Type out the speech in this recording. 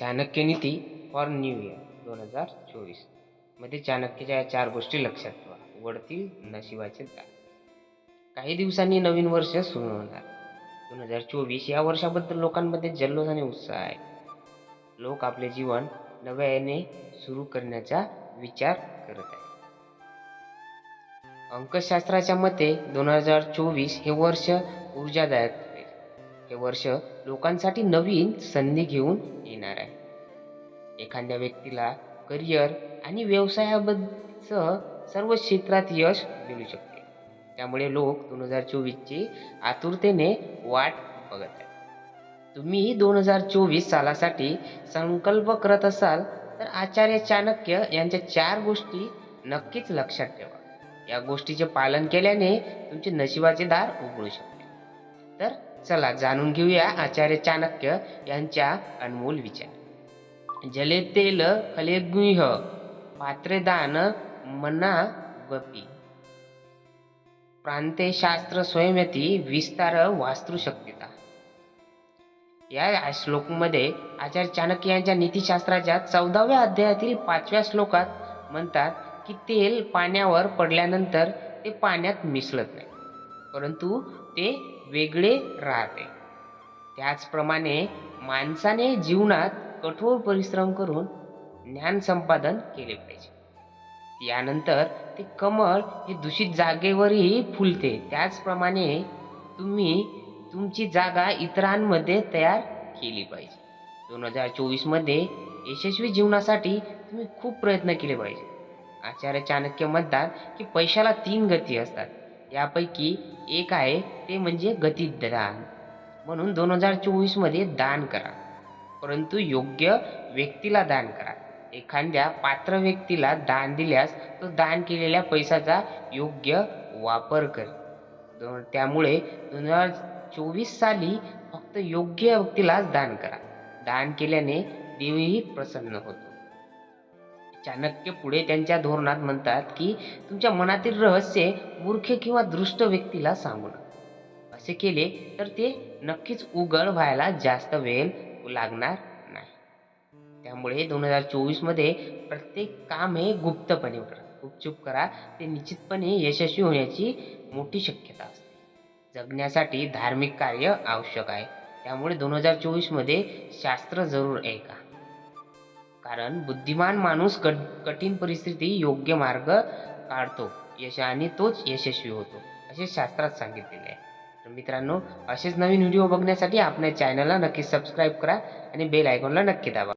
Chanakya Niti for new year दोन हजार चोवीस. मध्ये चाणक्याच्या या चार गोष्टी लक्षात ठेवा. उघडतील नशिबाचे दार. काही दिवसांनी नवीन वर्ष सुरू होणार. दोन हजार चोवीस या वर्षाबद्दल लोकांमध्ये जल्लोष आणि उत्साह आहे. लोक आपले जीवन नव्याने सुरू करण्याचा विचार करत आहेत. अंकशास्त्राच्या मते दोन हजार चोवीस हे वर्ष ऊर्जादायक वर्ष लोकांसाठी नवीन संधी घेऊन येणार आहे. एखाद्या व्यक्तीला करिअर आणि व्यवसायाबद्दल सर्व क्षेत्रात यश मिळू शकते. त्यामुळे लोक दोन हजार चोवीसची आतुरतेने वाट बघत आहेत. तुम्ही दोन हजार चोवीस सालासाठी संकल्प करत असाल तर आचार्य चाणक्य यांच्या चार गोष्टी नक्कीच लक्षात ठेवा. या गोष्टीचे पालन केल्याने तुमचे नशिबाचे दार उघडू शकते. तर चला जाणून घेऊया आचार्य चाणक्य यांच्या अनमोल विचार. जले तेल फले गुह पात्रे दान मना गपी प्रांते शास्त्र स्वयंयती विस्तार शक्यता. या श्लोकमध्ये आचार्य चाणक्य यांच्या नीतिशास्त्राच्या चौदाव्या अध्यायातील पाचव्या श्लोकात म्हणतात की तेल पाण्यावर पडल्यानंतर ते पाण्यात मिसळत नाही. परंतु ते वेगळे राहते. त्याचप्रमाणे माणसाने जीवनात कठोर परिश्रम करून ज्ञान संपादन केले पाहिजे. यानंतर ते कमळ हे दूषित जागेवरही फुलते. त्याचप्रमाणे तुम्ही तुमची जागा इतरांमध्ये तयार केली पाहिजे. दोन हजार चोवीसमध्ये यशस्वी जीवनासाठी तुम्ही खूप प्रयत्न केले पाहिजे. आचार्य चाणक्य म्हणतात की पैशाला तीन गती असतात. यापैकी एक आहे ते म्हणजे गतिदान म्हणून दोन हजार चोवीसमध्ये दान करा. परंतु योग्य व्यक्तीला दान करा. एखाद्या पात्र व्यक्तीला दान दिल्यास तो दान केलेल्या पैशाचा योग्य वापर कर त्यामुळे दोन हजार चोवीस साली फक्त योग्य व्यक्तीलाच दान करा. दान केल्याने देवीही प्रसन्न होतो. चाणक्य पुढे त्यांच्या धोरणात म्हणतात की तुमच्या मनातील रहस्य मूर्ख किंवा दृष्ट व्यक्तीला सांगू नका असे केले तर ते नक्कीच उघड व्हायला जास्त वेळ लागणार नाही. त्यामुळे दोन हजार चोवीसमध्ये प्रत्येक काम हे गुप्तपणे करा. गुपचूप करा. ते निश्चितपणे यशस्वी होण्याची मोठी शक्यता असते. जगण्यासाठी धार्मिक कार्य आवश्यक आहे. त्यामुळे दोन हजार चोवीसमध्ये शास्त्र जरूर ऐका. कारण बुद्धिमान माणूस कट कठीण परिस्थिती योग्य मार्ग काढतो. यश आणि तोच यशस्वी होतो असे शास्त्रात सांगितलेले आहे. तर मित्रांनो असेच नवीन व्हिडिओ बघण्यासाठी आपल्या चॅनलला नक्की सबस्क्राईब करा आणि बेल आयकॉनला नक्की दाबा.